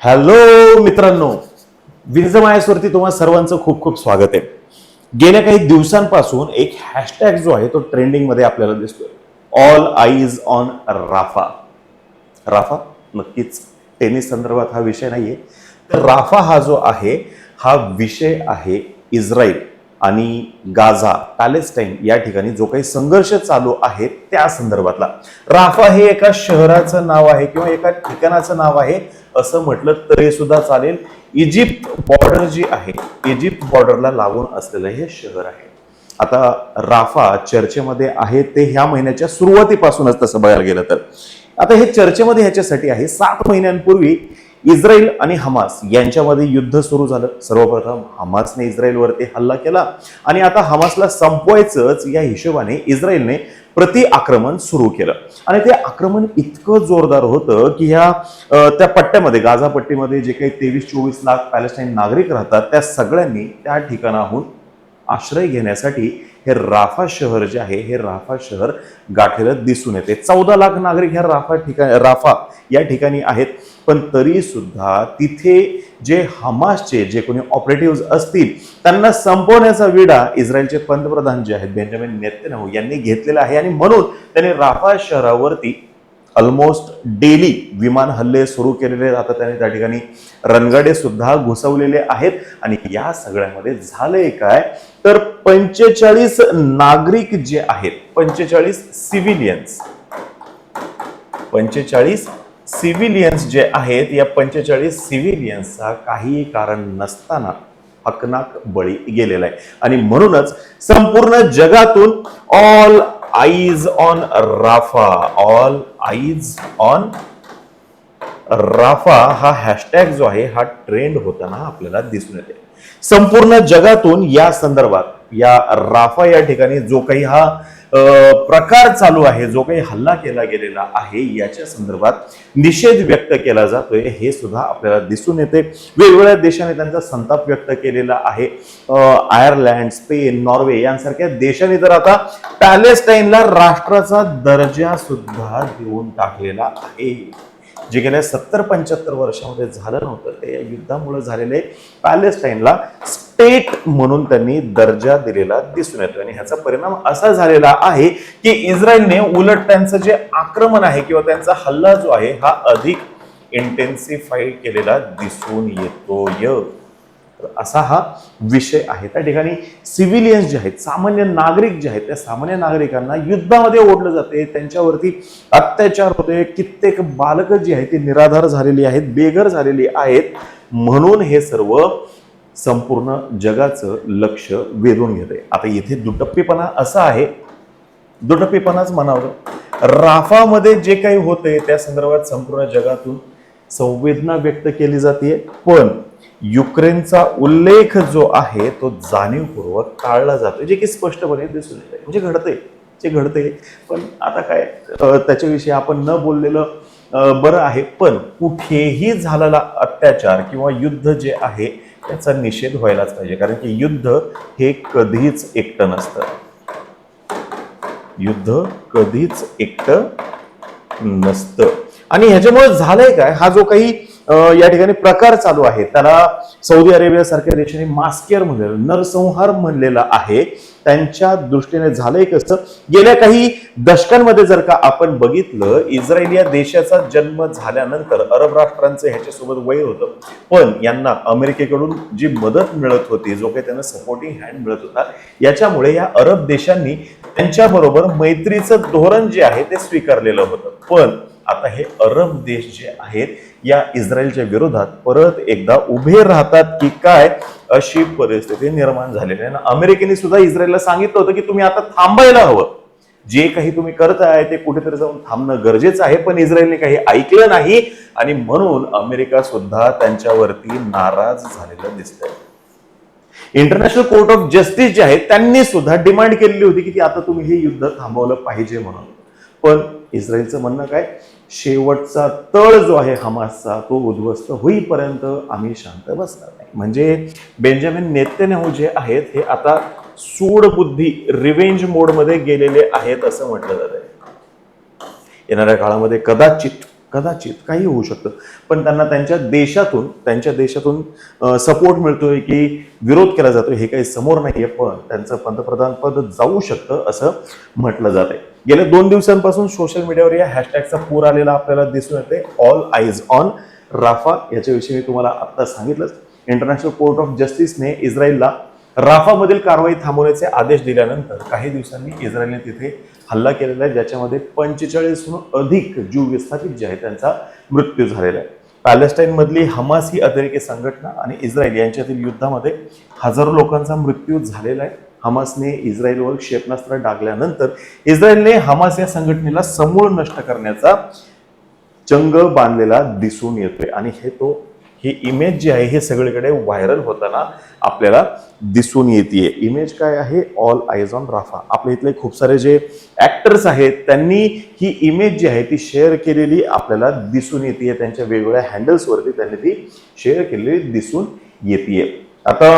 Hello मित्रांनो विरजमायासवरती तुम्हाला सर्वांचं खूप खूप स्वागत आहे. गेल्या काही दिवसांपासून एक हॅशटॅग जो आहे तो ट्रेंडिंगमध्ये आपल्याला दिसतोय. All eyes on Rafah Rafah नक्कीच टेनिस संदर्भात हा विषय नाहीये. तर राफा हा जो आहे हा विषय आहे इस्रायल. आणि गाझा पॅलेस्टाईन या ठिकाणी जो काही संघर्ष चालू आहे त्या संदर्भातला. राफा हे एका शहराचं नाव आहे किंवा एका ठिकाणाचं नाव आहे असं म्हटलं तरी सुद्धा चालेल. इजिप्त बॉर्डर जी आहे इजिप्त बॉर्डरला लागून असलेलं हे शहर आहे. आता राफा चर्चेमध्ये आहे ते ह्या महिन्याच्या सुरुवातीपासूनच तसं बघायला गेलं तर. आता हे चर्चेमध्ये ह्याच्यासाठी आहे सात महिन्यांपूर्वी इस्रायल आणि हमास यांच्यामध्ये युद्ध सुरू झालं. सर्वप्रथम हमासने इस्रायलवरती हल्ला केला आणि आता हमासला संपवायचंच या हिशोबाने इस्रायलने प्रति आक्रमण सुरू केलं. आणि ते आक्रमण इतकं जोरदार होतं की ह्या त्या पट्ट्यामध्ये गाझा पट्टीमध्ये जे काही तेवीस चोवीस लाख पॅलेस्टाईन नागरिक राहतात त्या सगळ्यांनी त्या ठिकाणाहून आश्रय घेण्यासाठी हे राफा शहर जे आहे हे राफा शहर गाठलेलं दिसून येते. चौदा लाख नागरिक ह्या राफा ठिकाणी राफा या ठिकाणी आहेत. पण तरी सुद्धा तिथे जे हमासचे जे कोणी ऑपरेटिव्ह असतील त्यांना संपवण्याचा विडा इस्रायलचे पंतप्रधान जे आहेत बेंजामिन नेतन्याहू यांनी घेतलेला आहे. आणि म्हणून त्यांनी राफा शहरावरती ऑलमोस्ट डेली विमान हल्ले सुरू केलेले आहेत. आता त्याने त्या ठिकाणी रणगाडे सुद्धा घुसवलेले आहेत आणि या सगळ्यामध्ये झालंय काय तर पंचेचाळीस नागरिक जे आहेत पंचेचाळीस सिव्हिलियन्स पंचेचाळीस सिव्हिलियन्स जे आहेत या पंचेचाळीस सिव्हिलियन्सचा काही कारण नसताना हकनाक बळी गेलेला आहे आणि म्हणूनच संपूर्ण जगातून all eyes on Rafah all eyes on Rafah हा हॅशटॅग जो आहे हा ट्रेंड होताना आपल्याला दिसून येते. संपूर्ण जगातून या संदर्भात या राफा या ठिकाणी जो काही हा प्रकार चालू आहे जो काही हल्ला केला गेलेला आहे याच्या संदर्भात निषेध व्यक्त केला जातोय. हे सुद्धा आपल्याला दिसून येते. वेगवेगळ्या देशाने त्यांचा संताप व्यक्त केलेला आहे. आयर्लंड स्पेन नॉर्वे यांसारख्या देशांनी तर आता पॅलेस्टाईनला राष्ट्राचा दर्जा सुद्धा देऊन टाकलेला आहे. जे गेल्या सत्तर पंच्याहत्तर वर्षामध्ये झालं नव्हतं. ते या युद्धामुळे झालेले पॅलेस्टाईनला स्टेट म्हणून त्यांनी दर्जा दिलेला दिसून येतो आणि ह्याचा परिणाम असा झालेला आहे की इस्रायलने उलट त्यांचं जे आक्रमण आहे किंवा त्यांचा हल्ला जो आहे हा अधिक इंटेन्सिफाई केलेला दिसून येतोय. असा हा विषय आहे. त्या ठिकाणी सिव्हिलियन्स जे आहेत सामान्य नागरिक जे आहेत त्या सामान्य नागरिकांना युद्धामध्ये ओढलं जाते. त्यांच्यावरती अत्याचार होते कित्येक बालकं जी आहेत ती निराधार झालेली आहेत बेघर झालेली आहेत. म्हणून हे सर्व संपूर्ण जगाचं लक्ष वेधून घेते. आता येथे दुटप्पीपणा असा आहे दुटप्पीपणाच म्हणावं राफामध्ये जे काही होतंय त्या संदर्भात संपूर्ण जगातून संवेदना व्यक्त केली जाते पण युक्रेनचा उल्लेख जो आहे तो जाणीवपूर्वक टाळला जातो जे की स्पष्टपणे दिसून येते म्हणजे घडतंय. जे घडतंय. पण आता काय त्याच्याविषयी आपण न बोललेलं बरं आहे. पण कुठेही झालेला अत्याचार किंवा युद्ध जे आहे त्याचा निषेध व्हायलाच पाहिजे कारण की युद्ध हे कधीच एकटं नसतं. युद्ध कधीच एकटं नसतं. आणि ह्याच्यामुळे झालंय काय? हा जो काही या ठिकाणी प्रकार चालू आहे त्याला सौदी अरेबिया सारख्या देशाने मास्केअर म्हणलेलं नरसंहार म्हणलेला आहे. त्यांच्या दृष्टीने झालंय कसं? गेल्या काही दशकांमध्ये जर का आपण बघितलं इस्रायल या देशाचा जन्म झाल्यानंतर अरब राष्ट्रांचं ह्याच्यासोबत वैर होतं. पण यांना अमेरिकेकडून जी मदत मिळत होती जो काही त्यांना सपोर्टिंग हँड मिळत होता याच्यामुळे या अरब देशांनी त्यांच्याबरोबर मैत्रीचं धोरण जे आहे ते स्वीकारलेलं होतं. पण आता हे अरब देश जे आहेत या इस्रायलच्या विरोधात परत एकदा उभे राहतात की काय अशी परिस्थिती निर्माण झालेली आहे. आणि अमेरिकेने सुद्धा इस्रायलला सांगितलं होतं की तुम्ही आता थांबायला हवं. जे काही तुम्ही करताय ते कुठेतरी जाऊन थांबणं गरजेचं आहे पण इस्रायलने काही ऐकलं नाही. आणि म्हणून अमेरिका सुद्धा त्यांच्यावरती नाराज झालेलं दिसतंय. International court of justice J आहे त्यांनी सुद्धा डिमांड केलेली होती की आता तुम्ही हे युद्ध थांबवलं पाहिजे म्हणून. पण इस्रायलचं म्हणणं काय? शेवटचा तळ जो आहे हमासचा तो उद्ध्वस्त होईपर्यंत आम्ही शांत बसणार नाही. म्हणजे बेंजामिन नेत्यानेहू जे आहेत हे आता सूडबुद्धी रिवेंज मोडमध्ये गेलेले आहेत असं म्हटलं जात आहे. येणाऱ्या काळामध्ये कदाचित कदाचित काही होऊ शकतं. पण त्यांना त्यांच्या देशातून त्यांच्या देशातून सपोर्ट मिळतोय की विरोध केला जातोय हे काही समोर नाहीये पण त्यांचं पंतप्रधान पद जाऊ शकतं असं म्हटलं जात आहे. गेल्या दोन दिवसांपासून सोशल मीडियावर या हॅशटॅगचा पूर आलेला आपल्याला दिसून येते ऑल आईज ऑन राफा. याच्याविषयी मी तुम्हाला आत्ता सांगितलंच. इंटरनॅशनल कोर्ट ऑफ जस्टिसने इस्रायलला राफामधील कारवाई थांबवण्याचे आदेश दिल्यानंतर काही दिवसांनी इस्रायलने तिथे हल्ला केलेला आहे ज्याच्यामध्ये पंचेचाळीसहून अधिक ज्यू विस्थापित जे आहे त्यांचा मृत्यू झालेला आहे. पॅलेस्टाईनमधली हमास ही अतिरेकी संघटना आणि इस्रायल यांच्यातील युद्धामध्ये हजारो लोकांचा मृत्यू झालेला आहे. हमासने इस्रायलवर क्षेपणास्त्र डागल्यानंतर इस्रायलने हमास या संघटनेला समूळ नष्ट करण्याचा चंग बांधलेला दिसून येतोय. आणि हे तो ही इमेज जी आहे हे सगळीकडे व्हायरल होताना आपल्याला दिसून येते इमेज काय आहे? ऑल आयज ऑन राफा आपल्या इथले खूप सारे जे ऍक्टर्स आहेत त्यांनी ही इमेज जी आहे ती शेअर केलेली आपल्याला दिसून येते त्यांच्या वेगवेगळ्या हँडल्सवरती त्यांनी ती शेअर केलेली दिसून येते आता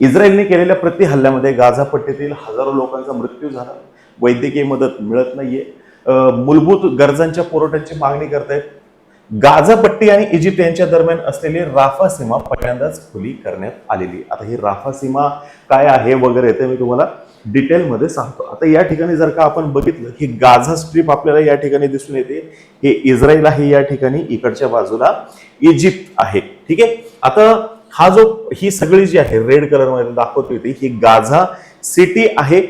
इस्रायलने केलेल्या प्रति हल्ल्यामध्ये गाझा पट्टीतील हजारो लोकांचा मृत्यू झाला. वैद्यकीय मदत मिळत नाहीये. मूलभूत गरजांच्या पुरवठ्याची मागणी करतायत. गाझा पट्टी आणि इजिप्त यांच्या दरम्यान असलेली राफा सीमा पहिल्यांदाच खुली करण्यात आलेली. आता ही राफा सीमा काय आहे वगैरे ते मी तुम्हाला डिटेलमध्ये सांगतो. आता या ठिकाणी जर का आपण बघितलं की गाझा स्ट्रीप आपल्याला या ठिकाणी दिसून येते. हे इस्रायल आहे या ठिकाणी इकडच्या बाजूला इजिप्त आहे. ठीक आहे? आता हा जो ही सगळी जी आहे रेड कलरमध्ये दाखवतो ही गाझा सिटी आहे.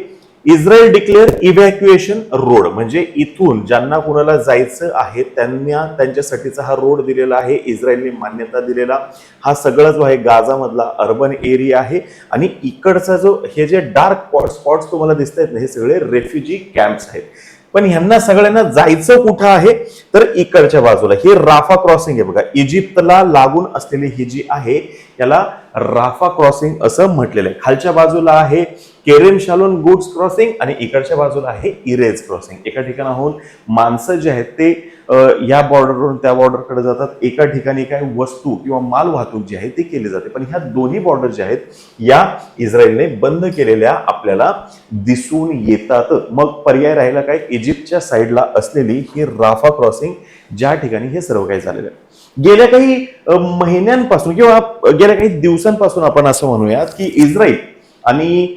इस्रायल डिक्लेअर इव्हॅक्युएशन रोड म्हणजे इथून ज्यांना कुणाला जायचं आहे त्यांना त्यांच्यासाठीचा हा रोड दिलेला आहे इस्रायलने मान्यता दिलेला. हा सगळा जो आहे गाझामधला अर्बन एरिया आहे. आणि इकडचा जो हे जे डार्क स्पॉट्स तुम्हाला दिसत आहेत ना हे सगळे रेफ्युजी कॅम्प्स आहेत. पण ह्यांना सगळ्यांना जायचं कुठं आहे? तर इकडच्या बाजूला. हे राफा क्रॉसिंग आहे बघा. इजिप्तला लागून असलेली ही जी आहे याला राफा क्रॉसिंग असं म्हटलेलं आहे. खालच्या बाजूला आहे केरेम शालोन गुड्स क्रॉसिंग आणि इकडच्या बाजूला आहे इरेज क्रॉसिंग. एका ठिकाणाहून माणसं जे आहेत ते या बॉर्डरवरून त्या बॉर्डरकडे जातात. एका ठिकाणी काय वस्तू किंवा माल वाहतूक जी आहे ती केली जाते. पण ह्या दोन्ही बॉर्डर ज्या आहेत या इस्रायलने बंद केलेल्या आपल्याला दिसून येतात. मग पर्याय राहिला काय? इजिप्तच्या साईडला असलेली ही राफा क्रॉसिंग ज्या ठिकाणी हे सर्व काही झालेलं आहे. गेल्या काही महिन्यांपासून किंवा गेल्या काही दिवसांपासून आपण असं म्हणूयात की इस्रायल आणि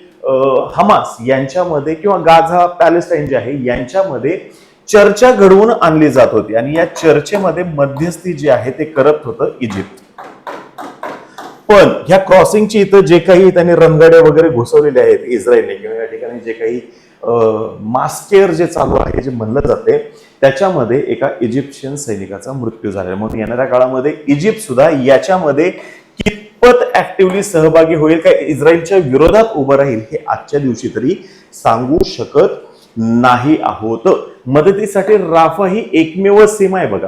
हमास यांच्यामध्ये किंवा गाझा पॅलेस्टाईन जे आहे यांच्यामध्ये चर्चा घडवून आणली जात होती. आणि या चर्चेमध्ये मध्यस्थी जी आहे ते करत होतं इजिप्त. पण ह्या क्रॉसिंगची इथं जे काही त्यांनी रणगाड्या वगैरे घुसवलेले आहेत इस्रायलने किंवा या ठिकाणी जे काही मास्केअर जे चालू आहे जे म्हणलं जाते त्याच्यामध्ये एका इजिप्शियन सैनिकाचा मृत्यू झालेला. म्हणून येणाऱ्या काळामध्ये इजिप्त सुद्धा याच्यामध्ये कितपत ऍक्टिव्हली सहभागी होईल का इस्रायलच्या विरोधात उभं राहील हे आजच्या दिवशी तरी सांगू शकत नाही आहोत. मदतीसाठी राफा ही एकमेव सीमा आहे बघा.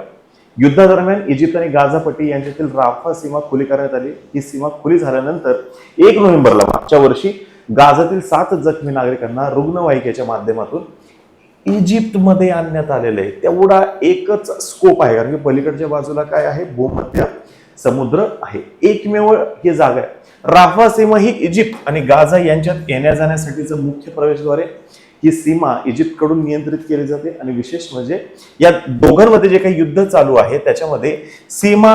युद्धादरम्यान इजिप्त आणि गाझा पट्टी यांच्यातील राफा सीमा खुली करण्यात आली. ही सीमा खुली झाल्यानंतर एक नोव्हेंबरला मागच्या वर्षी गाझातील सात जखमी नागरिकांना रुग्णवाहिकेच्या माध्यमातून इजिप्तमध्ये आणण्यात आलेलं आहे. तेवढा एकच स्कोप आहे. कारण की पलीकडच्या बाजूला काय आहे? भूमध्य समुद्र आहे. एकमेव ही जागा आहे. राफा सीमा ही इजिप्त आणि गाझा यांच्यात येण्या जाण्यासाठीचं मुख्य प्रवेशद्वार आहे. ही सीमा इजिप्तकडून नियंत्रित केली जाते. आणि विशेष म्हणजे या दोघांमध्ये जे काही युद्ध चालू आहे त्याच्यामध्ये सीमा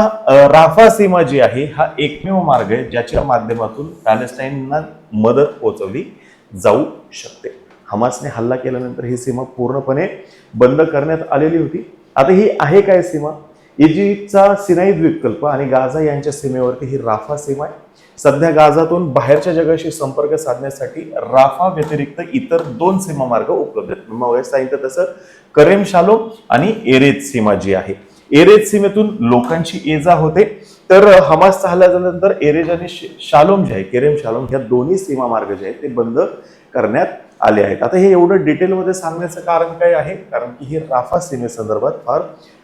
राफा सीमा जी आहे हा एकमेव मार्ग आहे ज्याच्या माध्यमातून पॅलेस्टाईनना मदत पोहोचवली जाऊ शकते. हमासने हल्ला केल्यानंतर ही सीमा पूर्णपणे बंद करण्यात आलेली होती. आता ही आहे काय सीमा? इजिप्तचा सिनाई द्वीपकल्प आणि गाझा यांच्या सीमेवरती ही राफा सीमा आहे. सध्या गाझातून बाहेरच्या जगाशी संपर्क साधण्यासाठी राफा व्यतिरिक्त इतर दोन सीमा मार्ग उपलब्ध आहेत. मग सांगितलं तसं करेम शालोम आणि एरेज सीमा जी आहे. एरेज सीमेतून लोकांची ये जा होते. तर हमासचा हल्ला झाल्यानंतर एरेज आणि श- शालोम जे आहे केरेम शालोम ह्या दोन्ही सीमा मार्ग जे आहेत ते बंद करण्यात आले आहेत. आता हे एवढं डिटेलमध्ये सांगण्याचं कारण काय आहे? कारण की हे राफा सीमेसंदर्भात फार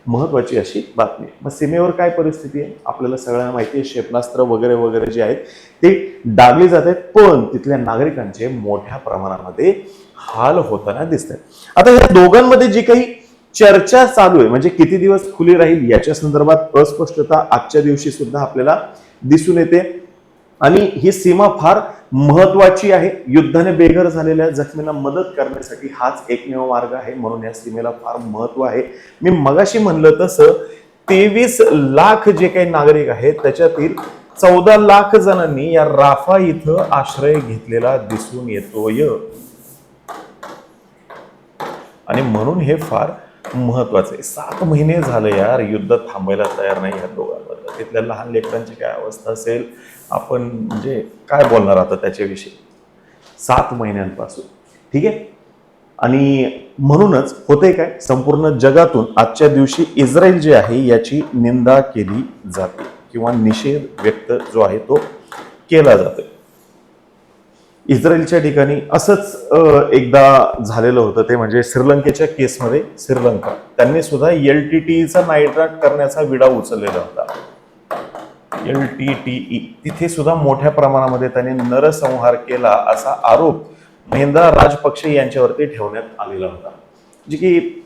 महत्वाची अशी बातमी आहे. मग सीमेवर काय परिस्थिती आहे? आपल्याला सगळ्यांना माहिती आहे क्षेपणास्त्र वगैरे वगैरे जे आहेत ते डागली जात आहेत पण तिथल्या नागरिकांचे मोठ्या प्रमाणामध्ये हाल होताना दिसत आहेत आता या दोघांमध्ये जी काही चर्चा चालू आहे म्हणजे किती दिवस खुली राहील याच्या संदर्भात अस्पष्टता आजच्या दिवशी सुद्धा आपल्याला दिसून येते. आणि ही सीमा फार महत्वाची आहे. युद्धाने बेघर झालेल्या जखमींना मदत करण्यासाठी हाच एकमेव मार्ग आहे म्हणून या सीमेला फार महत्त्व आहे. मी मगाशी म्हणलं तसं तेवीस लाख जे काही नागरिक आहेत त्याच्यातील चौदा लाख जणांनी या राफा इथं आश्रय घेतलेला दिसून येतोय. आणि म्हणून हे फार महत्वाचं आहे. सात महिने झाले यार युद्ध थांबायला तयार नाही या दोघांबद्दल तिथल्या लहान लेकरांची काय अवस्था असेल आपण म्हणजे काय बोलणार आता त्याच्याविषयी? सात महिन्यांपासून. ठीक आहे? आणि म्हणूनच होते काय? संपूर्ण जगातून आजच्या दिवशी इस्रायल जे आहे याची निंदा केली जाते किंवा निषेध व्यक्त जो आहे तो केला जातो इस्रायलच्या ठिकाणी असंच एकदा झालेलं होतं ते म्हणजे श्रीलंकेच्या केसमध्ये श्रीलंका. त्यांनी सुद्धा एल टी टीचा नाईट करण्याचा विडा उचललेला होता. एल टी टी तिथे सुद्धा मोठ्या प्रमाणामध्ये त्यांनी नरसंहार केला असा आरोप महेंद्रा राजपक्षे यांच्यावरती ठेवण्यात आलेला होता. जे की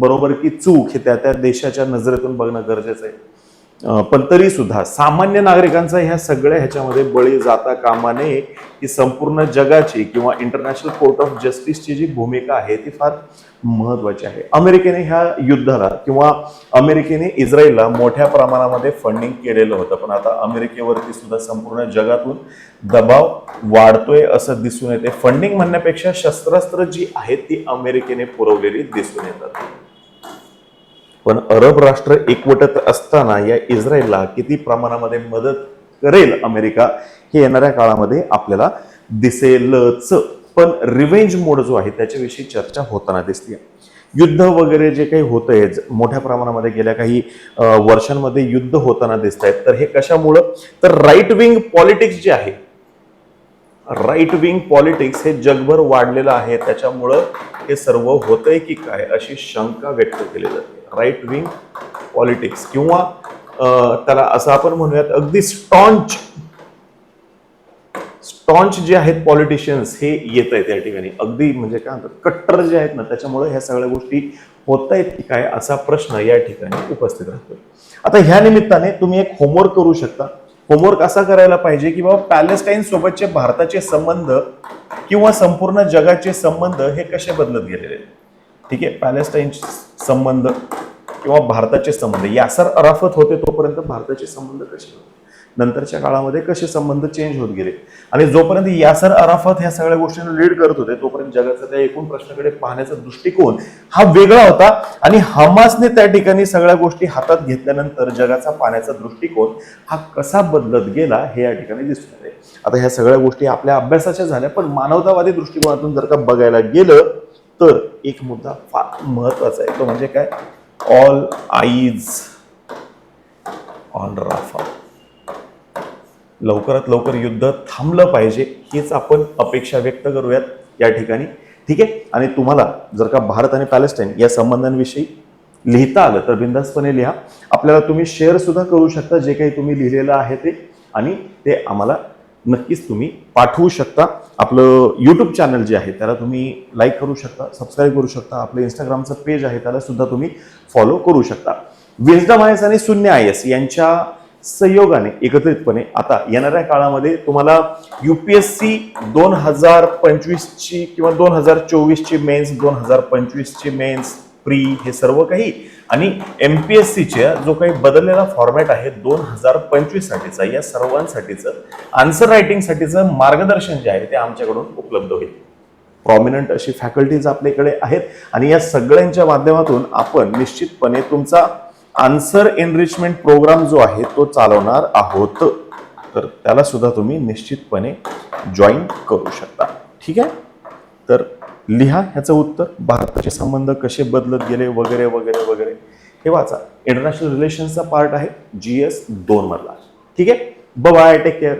बरोबर की चूक हे त्या त्या देशाच्या नजरेतून बघणं गरजेचं आहे. पण तरी सुद्धा सामान्य नागरिकांचा ह्या सगळ्या ह्याच्यामध्ये बळी जाता कामा नये ही संपूर्ण जगाची किंवा इंटरनॅशनल कोर्ट ऑफ जस्टिसची जी भूमिका आहे ती फार महत्वाची आहे. अमेरिकेने ह्या युद्धाला किंवा अमेरिकेने इस्रायलला मोठ्या प्रमाणामध्ये फंडिंग केलेलं होतं. पण आता अमेरिकेवरती सुद्धा संपूर्ण जगातून दबाव वाढतोय असं दिसून येते. फंडिंग म्हणण्यापेक्षा शस्त्रास्त्र जी आहेत ती अमेरिकेने पुरवलेली दिसून येतात. पण अरब राष्ट्र एकवटत असताना या इस्रायलला किती प्रमाणामध्ये मदत करेल अमेरिका हे येणाऱ्या काळामध्ये आपल्याला दिसेलच. पण रिव्हेंज मोड जो आहे त्याच्याविषयी चर्चा होताना दिसते युद्ध वगैरे जे काही होतंय मोठ्या प्रमाणामध्ये गेल्या काही वर्षांमध्ये युद्ध होताना दिसत आहेत तर हे कशामुळं? तर राईट विंग पॉलिटिक्स जे आहे राईट विंग पॉलिटिक्स हे जगभर वाढलेलं आहे. त्याच्यामुळं हे सर्व होतंय की काय अशी शंका व्यक्त केली जाते. राईट विंग पॉलिटिक्स किंवा त्याला असं आपण म्हणूयात अगदी स्टॉन्च स्टॉन्च जे आहेत पॉलिटिशियन्स हे येत आहेत या ठिकाणी. अगदी म्हणजे काय म्हणतात कट्टर जे आहेत ना त्याच्यामुळे ह्या सगळ्या गोष्टी होत आहेत की काय असा प्रश्न या ठिकाणी उपस्थित राहतो आता ह्या निमित्ताने तुम्ही एक होमवर्क करू शकता. होमवर्क असा करायला पाहिजे की बाबा पॅलेस्टाईन सोबतचे भारताचे संबंध किंवा संपूर्ण जगाचे संबंध हे कसे बदलत गेलेले? आहेत. ठीक आहे पॅलेस्टाईन संबंध किंवा भारताचे संबंध यासर अराफत होते तोपर्यंत भारताचे संबंध कसे होते? नंतरच्या काळामध्ये कसे संबंध चेंज होत गेले. आणि जोपर्यंत यासर अराफत ह्या सगळ्या गोष्टींना लीड करत होते तोपर्यंत जगाचा त्या एकूण प्रश्नाकडे पाहण्याचा दृष्टिकोन हा वेगळा होता. आणि हमासने त्या ठिकाणी सगळ्या गोष्टी हातात घेतल्यानंतर जगाचा पाहण्याचा दृष्टिकोन हा कसा बदलत गेला हे या ठिकाणी दिसून येते आता ह्या सगळ्या गोष्टी आपल्या अभ्यासाच्या झाल्या पण मानवतावादी दृष्टिकोनातून जर का बघायला गेलं तर एक मुद्दा फार महत्त्वाचा आहे. तो म्हणजे काय? ऑल आईज ऑन राफा लवकरात लवकर युद्ध थांबलं पाहिजे हीच आपण अपेक्षा व्यक्त करूयात या ठिकाणी. ठीक आहे? आणि तुम्हाला जर का भारत आणि पॅलेस्टाईन या संबंधांविषयी लिहिता आलं तर बिंदासपणे लिहा. आपल्याला तुम्ही शेअर सुद्धा करू शकता जे काही तुम्ही लिहिलेलं आहे ते. आणि ते आम्हाला नक्कीच तुम्ही पाठवू शकता. आपलं यूट्यूब चॅनल जे आहे त्याला तुम्ही लाईक करू शकता सबस्क्राईब करू शकता. आपलं इंस्टाग्रामचं पेज आहे त्याला सुद्धा तुम्ही फॉलो करू शकता. विजडम आय एस आणि शून्य आय एस यांच्या संयोगाने एकत्रितपणे. आता येणाऱ्या काळामध्ये तुम्हाला युपीएससी दोन हजार पंचवीसची किंवा दोन हजार चोवीसची मेन्स दोन हजार पंचवीसची मेन्स प्री हे सर्व काही आणि एम पी एस सीच्या जो काही बदललेला फॉर्मॅट आहे दोन हजार पंचवीससाठीचा या सर्वांसाठीचं आन्सर रायटिंगसाठीचं मार्गदर्शन जे आहे ते आमच्याकडून उपलब्ध होईल. प्रॉमिनंट अशी फॅकल्टीज आपल्याकडे आहेत आणि या सगळ्यांच्या माध्यमातून आपण निश्चितपणे तुमचा आन्सर एनरिचमेंट प्रोग्राम जो आहे तो चालवणार आहोत. तर त्याला सुद्धा तुम्ही निश्चितपणे जॉईन करू शकता. ठीक आहे? तर लिहा ह्याचं उत्तर. भारताचे संबंध कसे बदलत गेले वगैरे वगैरे वगैरे. हे वाचा. इंटरनॅशनल रिलेशन्सचा पार्ट आहे. जी एस दोन मधला. ठीक आहे? Bye take care